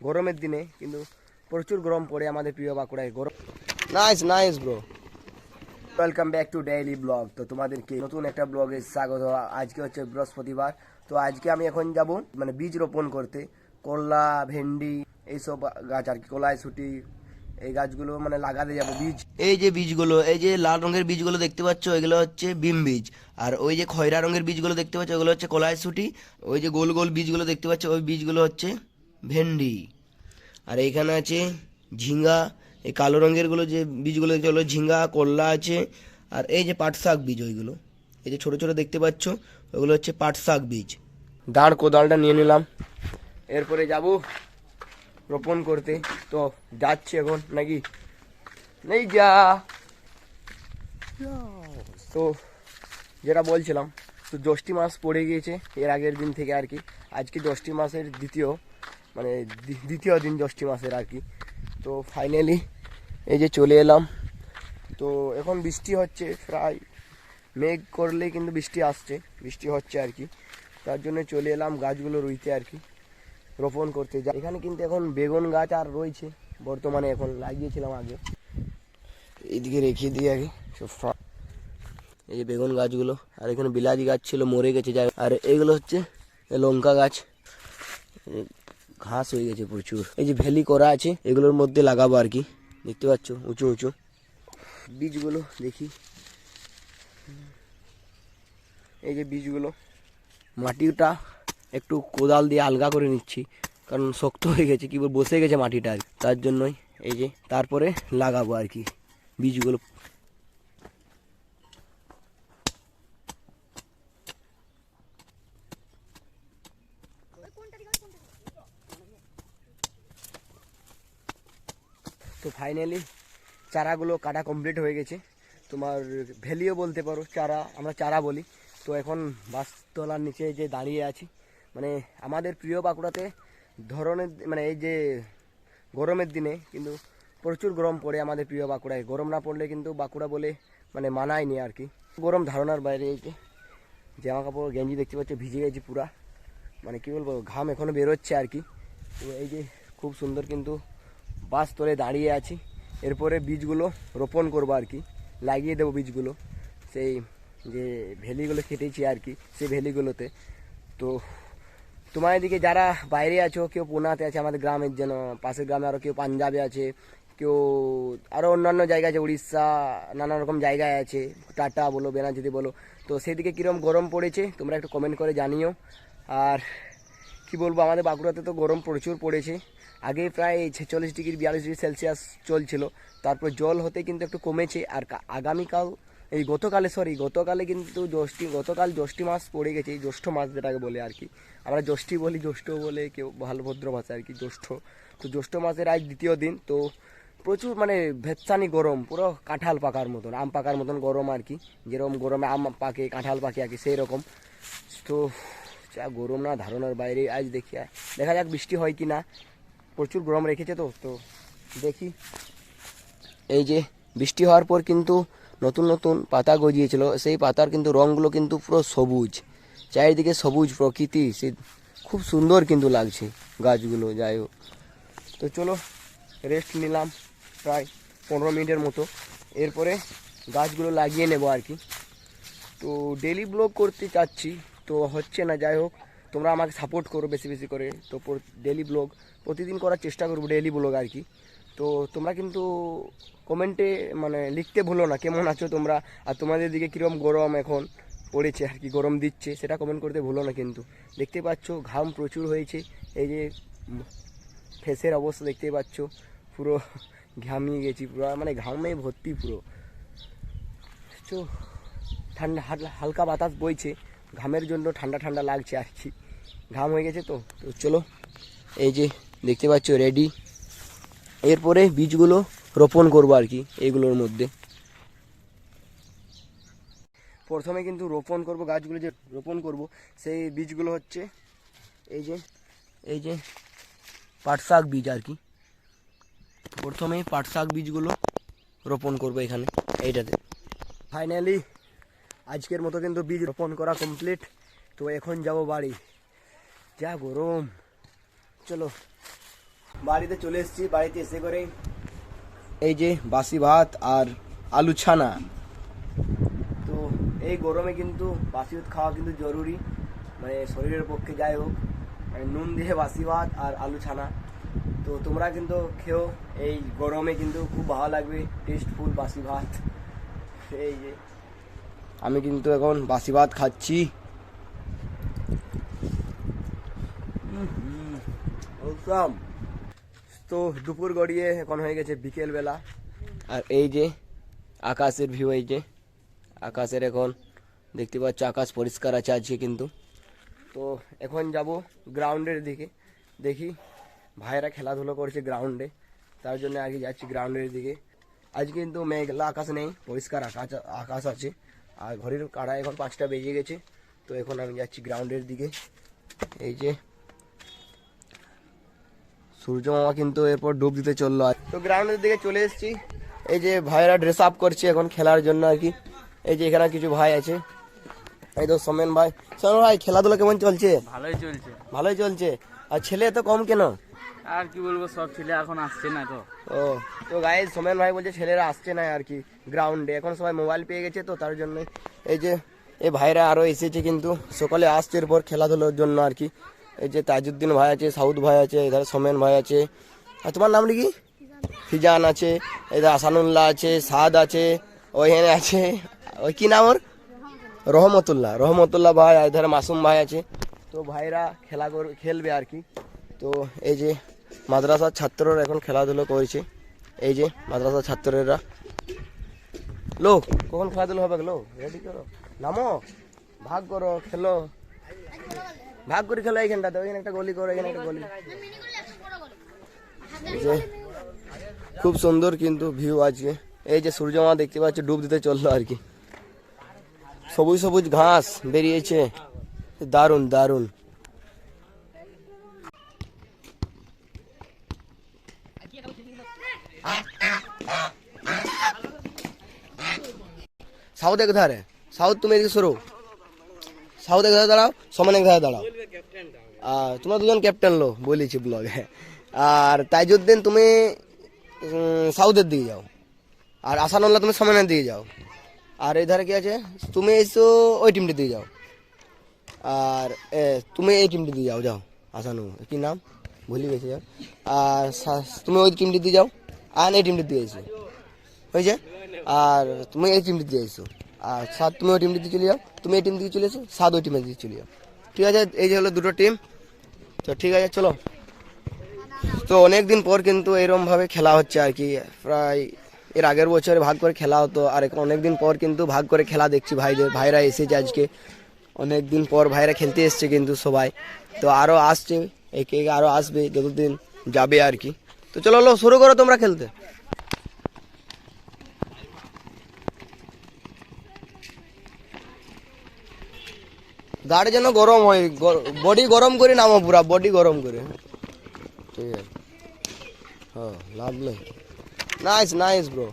গরমের দিনে কিন্তু প্রচুর গরম পড়ে আমাদের প্রিয় বাঁকুড়ায়। গরম nice nice bro welcome back to daily blog তো তোমাদেরকে নতুন একটা ব্লগে স্বাগত। আজকে হচ্ছে বৃহস্পতিবার। তো আজকে আমি এখন যাব মানে বীজ রোপণ করতে। করলা ভেন্ডি এইসব গাছ আর কি কলাইশুটি এই গাছগুলো মানে লাগাতে যাব বীজ। এই যে বীজগুলো এই যে লাল রঙের বীজগুলো দেখতে পাচ্ছ এগুলো হচ্ছে বিম বীজ। আর ওই যে খয়রা রঙের বীজগুলো দেখতে পাচ্ছ ওগুলো হচ্ছে কলাইশুটি ওই যে গোল গোল বীজগুলো দেখতে পাচ্ছ ওই বীজগুলো হচ্ছে ভেন্ডি। আর এইখানে আছে ঝিঙ্গা, এই কালো রঙেরগুলো যে বীজগুলো দেখতে হলো ঝিঙ্গা, করলা আছে, আর এই যে পাট শাক বীজ ওইগুলো, এই যে ছোটো ছোটো দেখতে পাচ্ছ, ওগুলো হচ্ছে পাট শাক বীজ। দাঁড় কোদালটা নিয়ে নিলাম। এরপরে যাব রোপণ করতে। তো যাচ্ছি এখন, নাকি? নেই যা। তো যেটা বলছিলাম, তো জ্যৈষ্ঠী মাস পড়ে গিয়েছে, এর আগের দিন থেকে আর কি। আজকে জ্যৈষ্ঠী মাসের দ্বিতীয় মানে দ্বি- দ্বিতীয় দিন জ্যৈষ্ঠী মাসের আর কি। তো ফাইনালি এই যে চলে এলাম। তো এখন বৃষ্টি হচ্ছে, প্রায় মেঘ করলে কিন্তু বৃষ্টি আসছে, বৃষ্টি হচ্ছে আর কি। তার জন্য চলে এলাম গাছগুলো রুইতে আর কি, রোপণ করতে যা এখানে কিন্তু এখন বেগুন গাছ আর রয়েছে, বর্তমানে এখন লাগিয়েছিলাম আগে। এইদিকে রেখে দিই আগে, সব এই যে বেগুন গাছগুলো, আর এখানে বিলাতি গাছ ছিল, মরে গেছে যাই আর এইগুলো হচ্ছে লঙ্কা গাছ। ঘাস হয়ে গেছে প্রচুর। এই যে ভ্যালি করা আছে, এগুলোর মধ্যে লাগাবো আর কি। দেখতে পাচ্ছ, উঁচু উঁচু। বীজগুলো দেখি। এই যে বীজগুলো। মাটিটা একটু কোদাল দিয়ে আলগা করে নিচ্ছি, কারণ শক্ত হয়ে গেছে, কি বসে গেছে মাটিটা তার জন্যই এই যে, তারপরে লাগাবো আর কি বীজগুলো। তো ফাইনালি চারাগুলো কাটা কমপ্লিট হয়ে গেছে। তোমার ভ্যালিও বলতে পারো, চারা, আমরা চারা বলি। তো এখন বাসতলার নিচে যে দাঁড়িয়ে আছি মানে আমাদের প্রিয় বাঁকুড়াতে ধরনের মানে এই যে গরমের দিনে কিন্তু প্রচুর গরম পড়ে আমাদের প্রিয় বাঁকুড়ায়। গরম না পড়লে কিন্তু বাঁকুড়া বলে মানে মানায়নি আর কি। গরম ধারণার বাইরে এই যে জামা কাপড়, গেঞ্জি দেখতে পাচ্ছ, ভিজে গেছে পুরা। মানে কি বলব, ঘাম এখনও বেরোচ্ছে আর কি। তো এই যে খুব সুন্দর কিন্তু বাস তোলে দাঁড়িয়ে আছি। এরপরে বীজগুলো রোপণ করব আর কি। লাগিয়ে দেবো বীজগুলো। সেই যে ভ্যালিগুলো কেটেছি আর কি, সেই ভ্যালিগুলোতে তো তোমার এদিকে যারা বাইরে আছো, কেউ পুনাতে আছে আমাদের গ্রামের যেন, পাশের গ্রামে আরও কেউ পাঞ্জাবে আছে, কেউ আরও অন্যান্য জায়গায় আছে, উড়িষ্যা, নানা রকম জায়গায় আছে, টাটা বলো বেনাচিতি বলো। তো সেদিকে কীরকম গরম পড়েছে, তোমরা একটু কমেন্ট করে জানিও। আর কি বলব, আমাদের বাঁকুড়াতে তো গরম প্রচুর পড়েছে। আগে প্রায় ছেচল্লিশ ডিগ্রি, বিয়াল্লিশ ডিগ্রি সেলসিয়াস চলছিল। তারপর জল হতে কিন্তু একটু কমেছে। আর আগামীকাল, এই গতকালে সরি গতকালে কিন্তু জ্যৈষ্ঠী গতকাল জ্যৈষ্ঠী মাস পড়ে গেছে, এই জ্যৈষ্ঠ মাস যেটাকে বলে আর কি। আমরা জ্যৈষ্ঠী বলি, জ্যৈষ্ঠ বলে কেউ ভালো ভদ্র ভাষা আর কি, জ্যৈষ্ঠ। তো জ্যৈষ্ঠ মাসের আজ দ্বিতীয় দিন, তো প্রচুর মানে ভেতসানি গরম, পুরো কাঁঠাল পাকার মতন, আম পাকার মতন গরম আর কি। যেরকম গরমে আম পাকে, কাঁঠাল পাকে আর কি সেই রকম তো যা গরম না, ধারণার বাইরে, আজ দেখি। দেখা যাক বৃষ্টি হয় কি না প্রচুর গরম রেখেছে তো তো দেখি। এই যে বৃষ্টি হওয়ার পর কিন্তু নতুন নতুন পাতা গজিয়েছিল, সেই পাতার কিন্তু রঙগুলো কিন্তু পুরো সবুজ। চারিদিকে সবুজ প্রকৃতি, সে খুব সুন্দর কিন্তু লাগছে গাছগুলো, যাই হোক। তো চলো রেস্ট নিলাম প্রায় পনেরো মিনিটের মতো। এরপরে গাছগুলো লাগিয়ে নেব আর কি। তো ডেলি ব্লগ করতে চাচ্ছি, তো হচ্ছে না, যাই হোক। তোমরা আমাকে সাপোর্ট করো বেশি বেশি করে। তো ডেলি ব্লগ প্রতিদিন করার চেষ্টা করব ডেলি ব্লগ আর কি। তো তোমরা কিন্তু কমেন্টে মানে লিখতে ভুলো না, কেমন আছো তোমরা? আর তোমাদের দিকে কীরকম গরম এখন পড়েছে আর কি, গরম দিচ্ছে, সেটা কমেন্ট করতে ভুলো না কিন্তু। দেখতে পাচ্ছ, ঘাম প্রচুর হয়েছে, এই যে ফেসের অবস্থা দেখতে পাচ্ছ, পুরো ঘামিয়ে গেছি, পুরো মানে ঘামে ভর্তি পুরো। তো ঠান্ডা, হাল- হালকা বাতাস বইছে, ঘামের জন্য ঠান্ডা ঠান্ডা লাগছে আর কি। ঘাম হয়ে গেছে তো তো চলো, এই যে দেখতে পাচ্ছ রেডি এরপরে বীজগুলো রোপণ করব আর কি এইগুলোর মধ্যে। প্রথমে কিন্তু রোপণ করব, গাছগুলো যে রোপণ করব, সেই বীজগুলো হচ্ছে এই যে এই যে পাট শাক বীজ আর কি। প্রথমে পাট শাক বীজগুলো রোপণ করব এখানে, এইটাতে। ফাইনালি আজকের মতো কিন্তু বীজ রোপণ করা কমপ্লিট তো এখন যাব বাড়ি। যা গরম। চলো। বাড়িতে চলে এসেছি, বাড়িতে এসে করে এই যে বাসি ভাত আর আলু ছানা। তো এই গরমে কিন্তু বাসি ভাত খাওয়া কিন্তু জরুরি। মানে শরীরের পক্ষে যাই হোক মানে নুন দিয়ে বাসি ভাত আর আলু ছানা। তো তোমরা কিন্তু খেও, এই গরমে কিন্তু খুব ভালো লাগবে টেস্টফুল বাসি ভাত। এই যে। আমি কিন্তু এখন বাসি ভাত খাচ্ছি। Awesome. তো দুপুর গড়িয়ে এখন হয়ে গেছে বিকেল বেলা আর এই যে আকাশের ভিউ এই যে আকাশের এখন দেখতে পাচ্ছ আকাশ পরিষ্কার আছে আজকে কিন্তু। তো এখন যাব গ্রাউন্ডের দিকে। দেখি ভাইরা খেলাধুলো করছে গ্রাউন্ডে তার জন্য আগে যাচ্ছি গ্রাউন্ডের দিকে। আজকে কিন্তু মেঘলা আকাশ নেই, পরিষ্কার আকাশ আকাশ আছে। আর ঘড়ির কাড়া এখন পাঁচটা বেজে গেছে। তো এখন আমি যাচ্ছি গ্রাউন্ডের দিকে। এই যে সূর্য মামা কিন্তু এরপর ডুব দিতে চলল। আর তো গ্রাউন্ডের দিকে চলে এসেছি। এই যে ভাইরা ড্রেস আপ করছে এখন খেলার জন্য আর কি। এই যে এখানে কিছু ভাই আছে। এই তো সোমেন ভাই। সোমেন ভাই খেলাধুলা কেমন চলছে? ভালোই চলছে। ভালোই চলছে। আর ছেলে এত কম কেন? আর কি বলব সব ছেলে এখন আসছে না তো। ও তো গায়ে সোমেন ভাই বলছে ছেলেরা আসছে না আর কি গ্রাউন্ডে এখন সবাই মোবাইল পেয়ে গেছে তো তার জন্য। এই যে এই ভাইরা আরও এসেছে কিন্তু। সকালে আসছে এরপর খেলাধুলোর জন্য আর কি। এই যে তাজউদ্দিন ভাই আছে, সাউদ ভাই আছে, এধারে সোমেন ভাই আছে। আর তোমার নাম কি ফিজান আছে, এধারে আসানুল্লাহ আছে, সাদ আছে, ওইখানে আছে। ওই কি নাম ওর? রহমতুল্লাহ রহমতুল্লাহ ভাই এধারে মাসুম ভাই আছে। তো ভাইরা খেলা খেলবে আর কি। তো এই যে মাদ্রাসার ছাত্ররা এখন খেলাধুলো করছে। এই যে মাদ্রাসার ছাত্ররা। লো, কখন খেলাধুলো হবে লো? রেডি করো? নামো? ভাগ করো, খেলো। ভাগ করে খেলো এইখানটাতে ওইখানে একটা গলি করো এখানে একটা গলি। যে, খুব সুন্দর কিন্তু ভিউ আজকে। এই যে সূর্য মা দেখতে পাচ্ছ, ডুব দিতে চলল আর কি। সবুজ সবুজ ঘাস বেরিয়েছে। দারুণ দারুণ। সাউথ এক ধারে সাউথ তুমি এদিকে সরো। সাউথ এক ধারে দাঁড়াও? সমান এক ধারে দাঁড়াও? আর তোমরা দুজন ক্যাপ্টেন লো বলেছি ব্লগে আর তাইজুদ্দিন তুমি সাউথের দিকে যাও। আর আসানুল্লাহ তুমি সমানের দিকে যাও। আর এই ধারে কি আছে? তুমি এসো ওই টিমটির দিকে যাও। আর এ, তুমি এই টিমটি দিয়ে যাও যাও। আসানু কি নাম? ভুলে গেছে যাও আর তুমি ওই টিমটি দিয়ে যাও। আর এই টিমটি দিয়ে এসো। হয়েছে? আর তুমি এই টিমটি দিয়ে এসো। আর সাত তুমি ওই টিমটি দিয়ে চলে যাও। তুমি এই টিম দিকে চলে এসো সাত ওই টিমের দিকে চলে যাও। ঠিক আছে? এই যে হলো দুটো টিম তো ঠিক আছে, চলো। তো অনেক দিন পর কিন্তু এরকম ভাবে খেলা হচ্ছে আর কি। প্রায় এর আগের বছরে ভাগ করে খেলা হতো, আর অনেক দিন পর কিন্তু ভাগ করে খেলা দেখছি ভাইদের। ভাইরা এসেছে আজকে। অনেক দিন পর ভাইরা খেলতে এসছে কিন্তু সবাই। তো আরও আসছে, একে একে আরও আসবে, যতদিন যাবে আর কি। তো চলো, শুরু করো তোমরা খেলতে। গাড়ি যেন গরম হয় বডি গরম করে নামো পুরা, বডি গরম করে। ঠিক আছে। হ্যাঁ লাভলি নাইস নাইস ব্রো